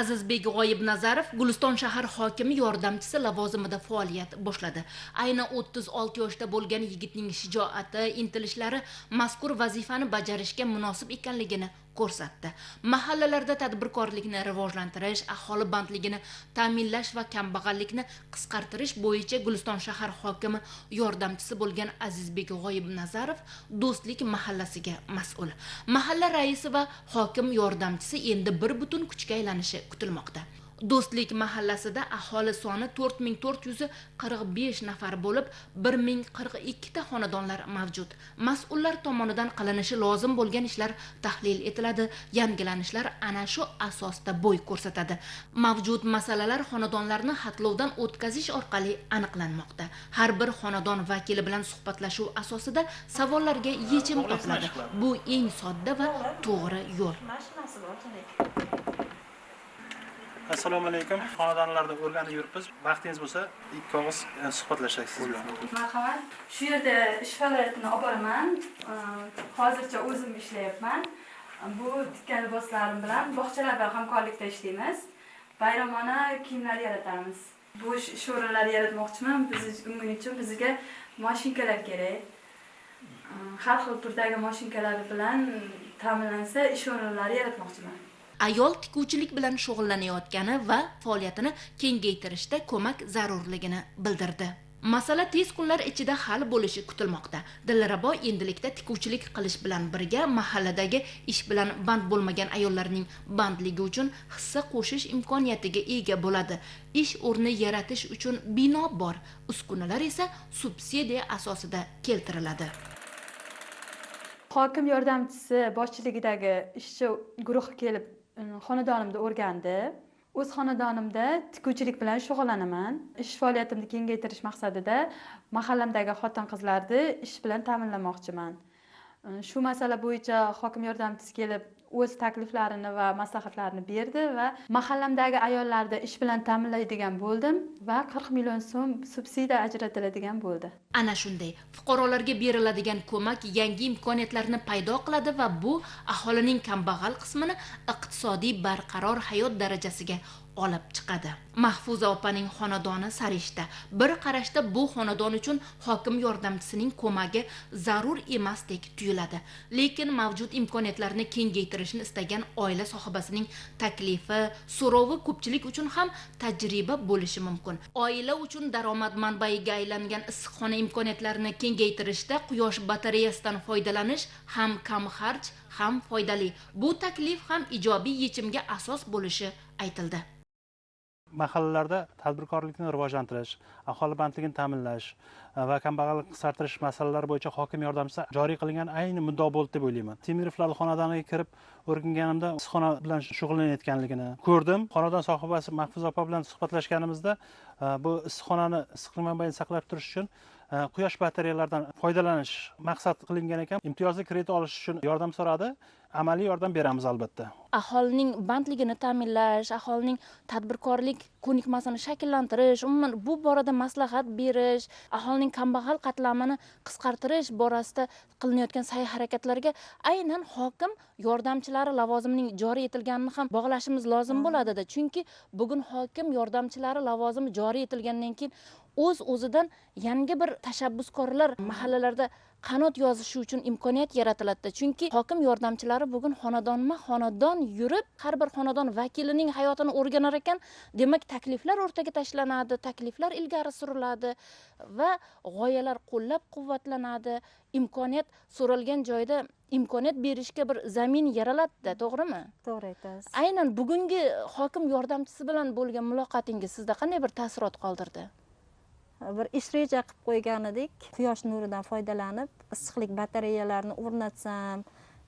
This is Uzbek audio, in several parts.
azizbek g'oyibnazarov guliston shahar hokimi yordamchisi lavozimida faoliyat boshladi. Ayni o'ttiz olti yoshda bo'lgan yigitning shijoati intilishlari mazkur vazifani bajarishga munosib ekanligini ko'rsatdi. Mahallalarda tadbirkorlikni rivojlantirish aholi bandligini ta'minlash va kambag'allikni qisqartirish bo'yicha guliston shahar hokimi yordamchisi bo'lgan azizbek g'oyibnazarov do'stlik mahallasiga mas'ul. Mahalla raisi va hokim yordamchisi endi bir butun kuchga aylanishi kutilmoqda. Do'stlik mahallasida aholi soni to'rt ming to'rt yuz qirq besh nafar bo'lib bir ming qirq ikkita xonadonlar mavjud. Mas'ullar tomonidan qilinishi lozim bo'lgan ishlar tahlil etiladi. Yangilanishlar ana shu asosda bo'y ko'rsatadi. Mavjud masalalar xonadonlarni xatlovdan o'tkazish orqali aniqlanmoqda. Har bir xonadon vakili bilan suhbatlashuv asosida savollarga yechim topiladi. bu eng sodda va to'g'ri yo'l assalomu alaykum. Xonadonlarda o'rganib yuribmiz. Vaqtingiz bo'lsa ikki og'iz e, suhbatlashsak siz bilan marhamat. Shu yerda ish faoliyatini olib boraman e, hozircha o'zim ishlayapman. Bu tikkan liboslarim bilan bog'chalar bilan hamkorlikda ishlaymiz. Bayramona kiyimlar yaratamiz. Bo'sh ish o'rinlari yaratmoqchiman. Biz buning uchun bizga mashinkalar kerak. E, har xil turdagi mashinkalar bilan ta'minlansa ish o'rinlari yaratmoqchiman. Ayol tikuvchilik bilan shug'ullanayotgani va faoliyatini kengaytirishda ko'mak zarurligini bildirdi. Masala tez kunlar ichida hal bo'lishi kutilmoqda. Dilrabo endilikda tikuvchilik qilish bilan birga mahalladagi ish bilan band bo'lmagan ayollarning bandligi uchun hissa qo'shish imkoniyatiga ega bo'ladi. Ish o'rni yaratish uchun bino bor. Uskunalar esa subsidiya asosida keltiriladi. Hokim yordamchisi boshchiligidagi ishchi guruh kelib xonadonimda o'rgandi. O'z xonadonimda tikuvchilik bilan shug'ullanaman. Ish faoliyatimni kengaytirish maqsadida mahallamdagi xotin qizlarni ish bilan ta'minlamoqchiman. Shu masala bo'yicha hokim yordamchisi kelib o'z takliflarini va maslahatlarini berdi va mahallamdagi ayollarni ish bilan ta'minlaydigan bo'ldim va qirq million so'm subsidiya ajratiladigan bo'ldi. Ana shunday fuqarolarga beriladigan ko'mak yangi imkoniyatlarni paydo qiladi va bu aholining kambag'al qismini iqtisodiy barqaror hayot darajasiga olib chiqadi. Mahfuza opaning xonadoni sarishta. Bir qarashda bu xonadon uchun hokim yordamchisining ko'magi zarur emasdek tuyuladi. Lekin mavjud imkoniyatlarni kengaytirishni istagan oila sohibasining taklifi so'rovi ko'pchilik uchun ham tajriba bo'lishi mumkin. Oila uchun daromad manbaiga aylangan issiqxona imkoniyatlarini kengaytirishda quyosh batareyasidan foydalanish ham kam xarj ham foydali. Bu taklif ham ijobiy yechimga asos bo'lishi aytildi. Mahallalarda tadbirkorlikni rivojlantirish aholi bandligini ta'minlash e, va kambag'allikni qisqartirish masalalari bo'yicha hokim yordamchisi joriy qilingan ayni muddao bo'ldi deb o'ylayman. Temirovlar xonadoniga kirib o'rganganimda issiqxona bilan shug'ullanayotganligini ko'rdim. Xonadon sohibasi mahfuza opa bilan suhbatlashganimizda e, bu issiqxonani issiqlik manbayini saqlab turish uchun quyosh batareyalaridan foydalanish maqsad qilingan ekan. Imtiyozli kredit olish uchun yordam so'radi. Amaliy yordam beramiz albatta. Aholining bandligini ta'minlash aholining tadbirkorlik ko'nikmasini shakllantirish umuman bu borada maslahat berish aholining kambag'al qatlamini qisqartirish borasida qilinayotgan sa'y harakatlarga aynan hokim yordamchilari lavozimining joriy etilganini ham bog'lashimiz lozim bo'ladida. Chunki bugun hokim yordamchilari lavozimi joriy etilgandan keyin o'z o'zidan yangi bir tashabbuskorlar mahallalarda qanot yozishi uchun imkoniyat yaratiladida. Chunki hokim yordamchilari bugun xonadonma xonadon yurib har bir xonadon vakilining hayotini o'rganar ekan demak takliflar o'rtaga tashlanadi takliflar ilgari suriladi va g'oyalar qo'llab quvvatlanadi imkoniyat so'ralgan joyda imkoniyat berishga bir zamin yaraladida to'g'rimi? To'g'ri aytasiz. Aynan bugungi hokim yordamchisi bilan bo'lgan muloqotingiz sizda qanday bir taassurot qoldirdi bir ish reja qilib qo'ygan edik quyosh nuridan foydalanib issiqlik batareyalarini o'rnatsam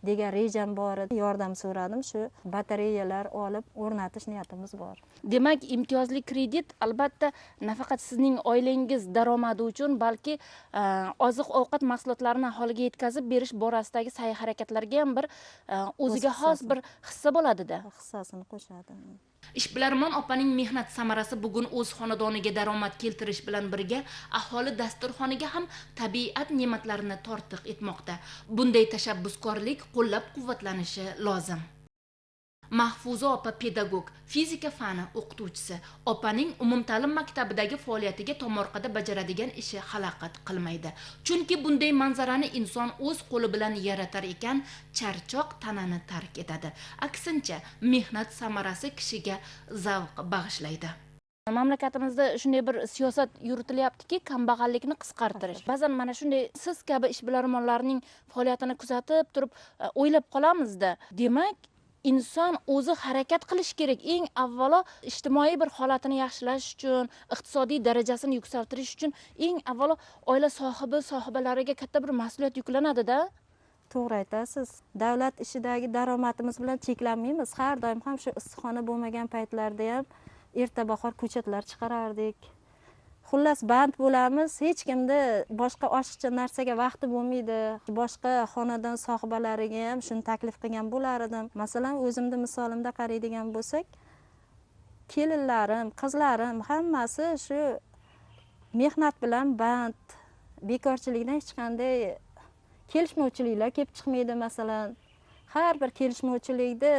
degan rejam bor edi. Yordam so'radim shu batareyalar olib o'rnatish niyatimiz bor. Demak imtiyozli kredit albatta nafaqat sizning oilangiz daromadi uchun balki e, oziq ovqat mahsulotlarini aholiga yetkazib berish borasidagi sa'y harakatlarga ham bir e, o'ziga xos bir hissa bo'ladida. Hissasini qo'shadi ishbilarmon opaning mehnat samarasi bugun o'z xonadoniga daromad keltirish bilan birga aholi dasturxoniga ham tabiat ne'matlarini tortiq etmoqda. Bunday tashabbuskorlik qo'llab quvvatlanishi lozim. Mahfuza opa pedagog fizika fani o'qituvchisi opaning umumta'lim maktabidagi faoliyatiga tomorqada bajaradigan ishi xalaqit qilmaydi. Chunki bunday manzarani inson o'z qo'li bilan yaratar ekan charchoq tanani tark etadi. Aksincha mehnat samarasi kishiga zavq bag'ishlaydi. Mamlakatimizda shunday bir siyosat yuritilyaptiki kambag'allikni qisqartirish. Ba'zan mana shunday siz kabi ishbilarmonlarning faoliyatini kuzatib turib e, o'ylab qolamizda. Demak inson o'zi harakat qilishi kerak. Eng avvalo ijtimoiy bir holatini yaxshilash uchun iqtisodiy darajasini yuksaltirish uchun eng avvalo oila sohibi sohibalariga katta bir mas'uliyat yuklanadida to'g'ri aytasiz. Davlat ishidagi daromadimiz bilan cheklanmaymiz. Har doim ham shu issiqxona bo'lmagan paytlarda ham erta bahor ko'chatlar chiqarardik. Xullas band bo'lamiz. Hech kimda boshqa oshiqcha narsaga vaqti bo'lmaydi. Boshqa xonadon sohibalariga ham shuni taklif qilgan bo'lar edim masalan o'zimni misolimda qaraydigan bo'lsak kelinlarim qizlarim hammasi shu mehnat bilan band. Bekorchilikdan hech qanday kelishmovchiliklar kelib chiqmaydi masalan. Har bir kelishmovchilikni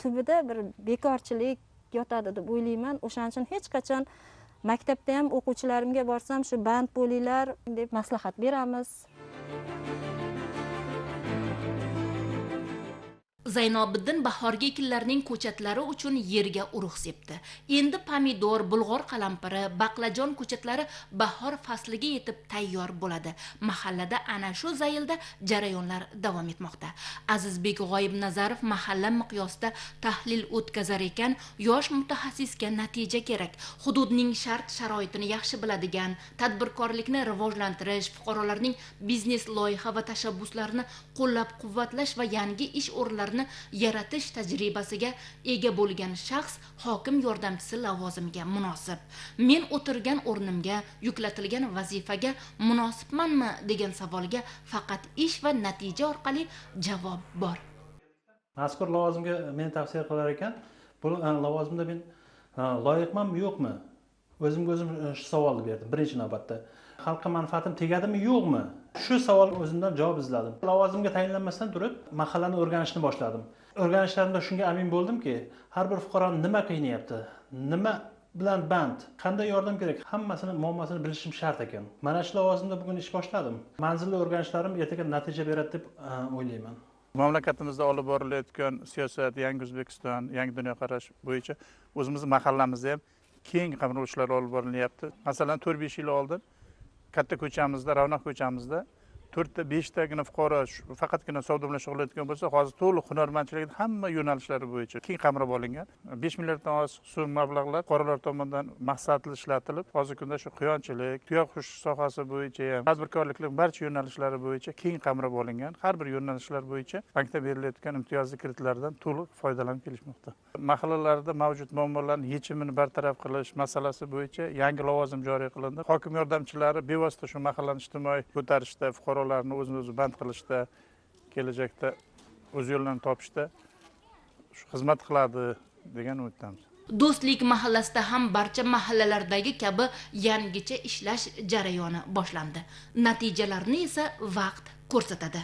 tubida bir bekorchilik yotadi deb o'ylayman. O'shaning uchun hech qachon maktabda ham o'quvchilarimga borsam shu band bo'linglar deb maslahat beramiz. Zaynobiddin bahorgi ekinlarning ko'chatlari uchun yerga urug' sepdi. Endi pomidor bulg'or qalampiri baqlajon ko'chatlari bahor fasliga yetib tayyor bo'ladi. Mahallada ana shu zaylda jarayonlar davom etmoqda. Azizbek g'oyibnazarov mahalla miqyosida tahlil o'tkazar ekan yosh mutaxassisga natija kerak. Hududning shart sharoitini yaxshi biladigan tadbirkorlikni rivojlantirish fuqarolarning biznes loyiha va tashabbuslarini qo'llab quvvatlash va yangi ish o'rinlarini yaratish tajribasiga ega bo'lgan shaxs hokim yordamchisi lavozimiga munosib. Men o'tirgan o'rnimga yuklatilgan vazifaga munosibmanmi degan savolga faqat ish va natija orqali javob bor. Mazkur lavozimga meni tavsiya qilar ekan bu e, lavozimda men e, loyiqmanmi yo'qmi? O'zimga o'zim e, shu savolni berdim birinchi navbatda. Xalqqa manfaatim tegadimi yo'qmi? Shu savol o'zimdan javob izladim. Lavozimga tayinlanmasdan turib mahallani o'rganishni boshladim. O'rganishlarimda shunga amin bo'ldimki har bir fuqaroni nima qiynayapti? Nima bilan band? Qanday yordam kerak? Hammasini muammosini bilishim shart ekan. Mana shu lavozimda bugun ish boshladim. Manzilli o'rganishlarim ertaga natija beradi deb e, o'ylayman. Mamlakatimizda olib borilayotgan siyosat yangi o'zbekiston yangi dunyoqarash bo'yicha o'zimizni mahallamizda ham keng qamrovchilar olib borilyapti. Masalan to'rt besh yil oldin katta ko'chamizda ravnaq ko'chamizda to'rtta beshtagina fuqaro faqatgina savdo bilan shug'ullanayotgan bo'lsa hozir to'liq hunarmandchilikni hamma yo'nalishlari bo'yicha keng qamrab olingan. Besh milliarddan oshiq so'm mablag'lar fuqarolar tomonidan maqsadli ishlatilib hozirgi kunda shu quyonchilik tuyaqush sohasi bo'yicha ham tadbirkorlikning barcha yo'nalishlari bo'yicha keng qamrab olingan. Har bir yo'nalishlar bo'yicha bankda berilayotgan imtiyozli kreditlardan to'liq foydalanib kelishmoqda. Mahallalarda mavjud muammolarni yechimini bartaraf qilish masalasi bo'yicha yangi lavozim joriy qilindi. Hokim yordamchilari bevosita shu mahallani ijtimoiy ko'tarishda fuqarolarni o'zini o'zi band qilishda kelajakda o'z yo'llarini topishda shu xizmat qiladi degan umiddamiz. Do'stlik mahallasida ham barcha mahallalardagi kabi yangicha ishlash jarayoni boshlandi. Natijalarni esa vaqt ko'rsatadi.